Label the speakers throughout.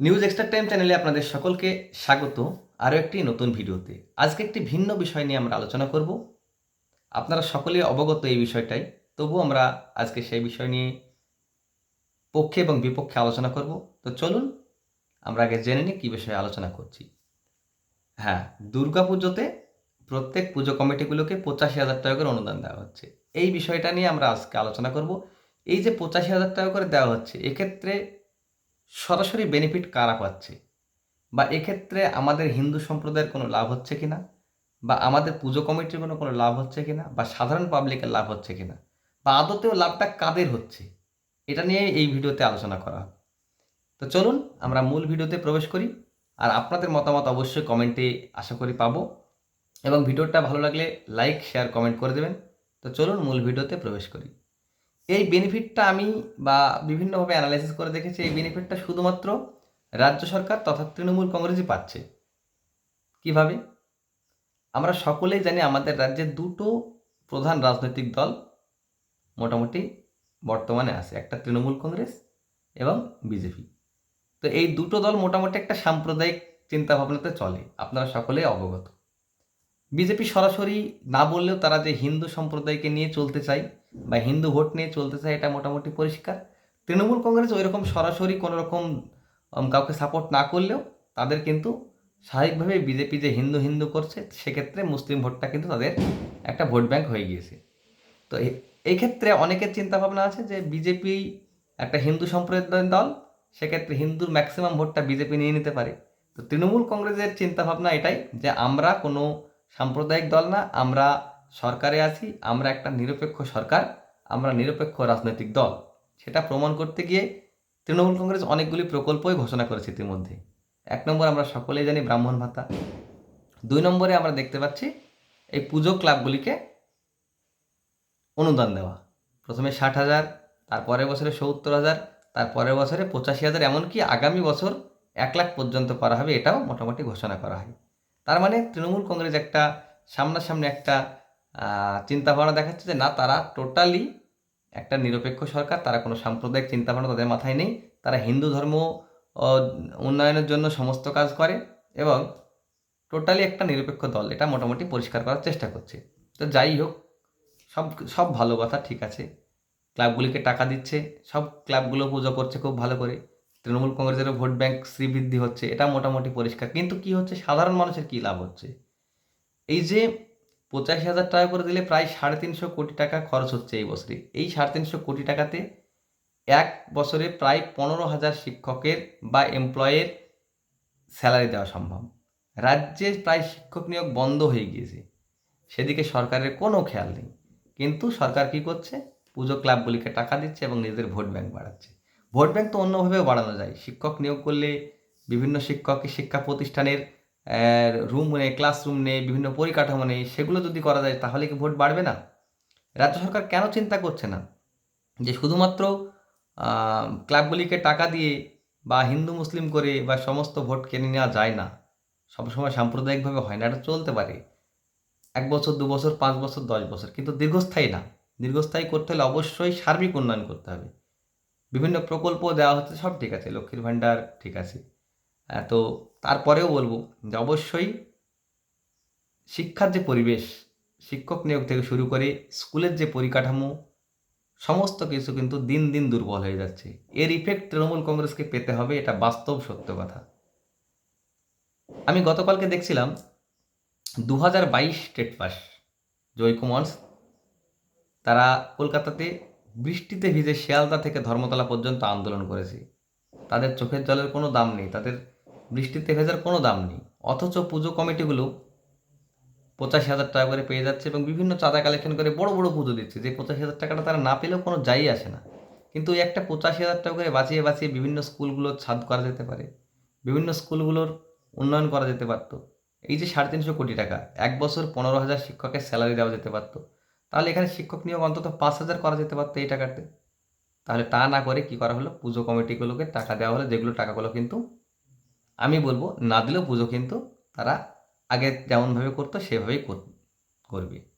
Speaker 1: News extra time চ্যানেলে আপনাদের সকলকে স্বাগত। আরও একটি নতুন ভিডিওতে। আজকে একটি ভিন্ন বিষয় নিয়ে আমরা আলোচনা করব। আপনারা সকলেই অবগত এই বিষয়টাই। তবু আমরা আজকে সেই বিষয় নিয়ে পক্ষে এবং বিপক্ষে আলোচনা করব। তো চলুন, আমরা আগে জেনে নিই কী বিষয়ে আলোচনা করছি। হ্যাঁ দুর্গাপুজোতে প্রত্যেক পুজো কমিটিগুলোকে পঁচাশি হাজার টাকা করে অনুদান দেওয়া হচ্ছে। এই বিষয়টা নিয়ে আমরা আজকে আলোচনা করব। এই যে পঁচাশি হাজার টাকা করে দেওয়া হচ্ছে, এক্ষেত্রে সরাসরি বেনিফিট কারা পাচ্ছে? বা এক্ষেত্রে আমাদের হিন্দু সম্প্রদায়ের কোনো লাভ হচ্ছে কি না বা আমাদের পুজো কমিটির কোনো কোনো লাভ হচ্ছে কি না বা সাধারণ পাবলিকের লাভ হচ্ছে কি না বা আদতেও লাভটা কাদের হচ্ছে? এটা নিয়ে এই ভিডিওতে আলোচনা করা তো চলুন, আমরা মূল ভিডিওতে প্রবেশ করি। আর আপনাদের মতামত অবশ্যই কমেন্টে আশা করি পাবো। এবং ভিডিওটা ভালো লাগলে লাইক শেয়ার কমেন্ট করে দেবেন। তো চলুন মূল ভিডিওতে প্রবেশ করি। এই বেনিফিটটা আমি বা বিভিন্নভাবে অ্যানালাইসিস করে দেখেছি, এই বেনিফিটটা শুধুমাত্র রাজ্য সরকার তথা তৃণমূল কংগ্রেসই পাচ্ছে। কীভাবে? আমরা সকলেই জানি আমাদের রাজ্যে দুটো প্রধান রাজনৈতিক দল মোটামুটি বর্তমানে আছে, একটা তৃণমূল কংগ্রেস এবং বিজেপি তো এই দুটো দল মোটামুটি একটা সাম্প্রদায়িক চিন্তাভাবনাতে চলে, আপনারা সকলেই অবগত। বিজেপি সরাসরি না বললেও তারা যে হিন্দু সম্প্রদায়কে নিয়ে চলতে চায় বা হিন্দু ভোট নিয়ে চলতে চায় এটা মোটামুটি পরিষ্কার। তৃণমূল কংগ্রেস ওই রকম সরাসরি কোনো রকম কাউকে সাপোর্ট না করলেও তাদের কিন্তু স্বাভাবিকভাবে বিজেপি যে হিন্দু হিন্দু করছে, সেক্ষেত্রে মুসলিম ভোটটা কিন্তু তাদের একটা ভোট ব্যাংক হয়ে গিয়েছে। তো এই ক্ষেত্রে অনেকের চিন্তাভাবনা আছে যে বিজেপি একটা হিন্দু সম্প্রদায়ের দল, সেক্ষেত্রে হিন্দুর ম্যাক্সিমাম ভোটটা বিজেপি নিয়ে নিতে পারে। তো তৃণমূল কংগ্রেসের চিন্তাভাবনা এটাই যে আমরা কোনো সাম্প্রদায়িক দল না, আমরা সরকারে আছি, আমরা একটা নিরপেক্ষ সরকার, আমরা নিরপেক্ষ রাজনৈতিক দল। সেটা প্রমাণ করতে গিয়ে তৃণমূল কংগ্রেস অনেকগুলি প্রকল্পই ঘোষণা করেছে ইতিমধ্যে। এক নম্বর আমরা সকলেই জানি ব্রাহ্মণ ভাতা। দুই নম্বরে আমরা দেখতে পাচ্ছি এই পুজো ক্লাবগুলিকে অনুদান দেওয়া। প্রথমে ষাট হাজার তার পরের বছরে সত্তর হাজার তার পরের বছরে পঁচাশি হাজার, এমনকি আগামী বছর এক লাখ পর্যন্ত করা হবে, এটাও মোটামুটি ঘোষণা করা হয়। তার মানে তৃণমূল কংগ্রেস একটা সামনাসামনি একটা চিন্তাভাবনা দেখাচ্ছে যে না, তারা টোটালি একটা নিরপেক্ষ সরকার, তারা কোনো সাম্প্রদায়িক চিন্তাভাবনা তাদের মাথায় নেই। তারা হিন্দু ধর্ম উন্নয়নের জন্য সমস্ত কাজ করে এবং টোটালি একটা নিরপেক্ষ দল। এটা মোটামুটি পরিষ্কার করার চেষ্টা করছে। তো যাই হোক, সব সব ভালো কথা, ঠিক আছে। ক্লাবগুলিকে টাকা দিচ্ছে, সব ক্লাবগুলো পুজো করছে খুব ভালো করে। তৃণমূল কংগ্রেসেরও ভোট ব্যাংক শ্রীবৃদ্ধি হচ্ছে, এটা মোটামুটি পরিষ্কার। কিন্তু কি হচ্ছে? সাধারণ মানুষের কী লাভ হচ্ছে? এই যে পঁচাশি হাজার টাকা করে দিলে প্রায় সাড়ে তিনশো কোটি টাকা খরচ হচ্ছে এই বছরে। এই সাড়ে তিনশো কোটি টাকাতে এক বছরে প্রায় পনেরো হাজার শিক্ষকের বা এমপ্লয়ের স্যালারি দেওয়া সম্ভব। রাজ্যে প্রায় শিক্ষক নিয়োগ বন্ধ হয়ে গিয়েছে। সেদিকে সরকারের কোনো খেয়াল নেই। কিন্তু সরকার কি করছে? পুজো ক্লাবগুলিকে টাকা দিচ্ছে এবং নিজেদের ভোট ব্যাংক বাড়াচ্ছে। ভোট ব্যাংক তো অন্যভাবেও বাড়ানো যায়। শিক্ষক নিয়োগ করলে বিভিন্ন শিক্ষক শিক্ষা প্রতিষ্ঠানের রুম নেই ক্লাসরুম নেই, বিভিন্ন পরিকাঠামো নেই, সেগুলো যদি করা যায় তাহলে কি ভোট বাড়বে না? রাজ্য সরকার কেন চিন্তা করছে না? যে শুধুমাত্র ক্লাবগুলিকে টাকা দিয়ে বা হিন্দু, মুসলিম করে বা সমস্ত ভোট কিনে নেওয়া যায় না। সবসময় সাম্প্রদায়িকভাবে হয় না এটা চলতে পারে। এক বছর, দু বছর, পাঁচ বছর, দশ বছর, কিন্তু দীর্ঘস্থায়ী না। দীর্ঘস্থায়ী করতে হলে অবশ্যই সার্বিক উন্নয়ন করতে হবে। বিভিন্ন প্রকল্প দেওয়া হচ্ছে, সব ঠিক আছে, লক্ষ্মীর ভাণ্ডার ঠিক আছে। তো তারপরেও বলব যে অবশ্যই শিক্ষার যে পরিবেশ, শিক্ষক নিয়োগ থেকে শুরু করে স্কুলের যে পরিকাঠামো, সমস্ত কিছু কিন্তু দিন দিন দুর্বল হয়ে যাচ্ছে। এর ইফেক্ট তৃণমূল কংগ্রেসকে পেতে হবে, এটা বাস্তব সত্য কথা। আমি গতকালকে দেখছিলাম দু হাজার বাইশ স্টেট পাস জয়কুমার তারা কলকাতাতে বৃষ্টিতে ভিজে শিয়ালদা থেকে ধর্মতলা পর্যন্ত আন্দোলন করেছে। তাদের চোখের জলের কোনো দাম নেই, তাদের বৃষ্টিতে ভেজার কোনো দাম নেই। অথচ পুজো কমিটিগুলো পঁচাশি হাজার টাকা করে পেয়ে যাচ্ছে এবং বিভিন্ন চাঁদা কালেকশন করে বড় বড় পুজো দিচ্ছে। যে পঁচাশি হাজার টাকাটা তারা না পেলেও কোনো যাই আসে না। কিন্তু ওই একটা পঁচাশি হাজার টাকা করে বাঁচিয়ে বাঁচিয়ে বিভিন্ন স্কুলগুলোর ছাদ করা যেতে পারে, বিভিন্ন স্কুলগুলোর উন্নয়ন করা যেতে পারতো। এই যে সাড়ে তিনশো কোটি টাকা, এক বছর পনেরো হাজার শিক্ষকের স্যালারি দেওয়া যেতে পারতো। তাহলে এখানে শিক্ষক নিয়োগ অন্তত পাঁচ হাজার করা যেতে পারতো এই টাকাতে। তাহলে তা না করে কি করা হলো? পুজো কমিটিগুলোকে টাকা দেওয়া হলো, যেগুলো টাকাগুলো কিন্তু আমি বলব, না দিলেও পুজো কিন্তু তারা আগে যেমনভাবে করতো, সেভাবেই কর- করবে।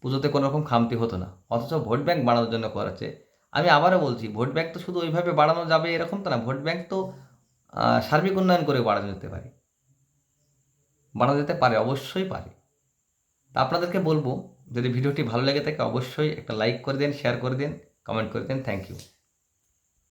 Speaker 1: পুজোতে কোনো রকম খামতি হতো না। অথচ ভোট ব্যাংক বাড়ানোর জন্য করাচ্ছে আমি আবারও বলছি, ভোট ব্যাংক তো শুধু ওইভাবে বাড়ানো যাবে এরকম তো না। ভোট ব্যাংক তো সার্বিক উন্নয়ন করে বাড়ানো যেতে পারে। বাড়ানো যেতে পারে, অবশ্যই পারে। তা আপনাদেরকে বলব, যদি ভিডিওটি ভালো লেগে থাকে, অবশ্যই একটা লাইক করে দেন, শেয়ার করে দেন, কমেন্ট করে দেন। Thank you.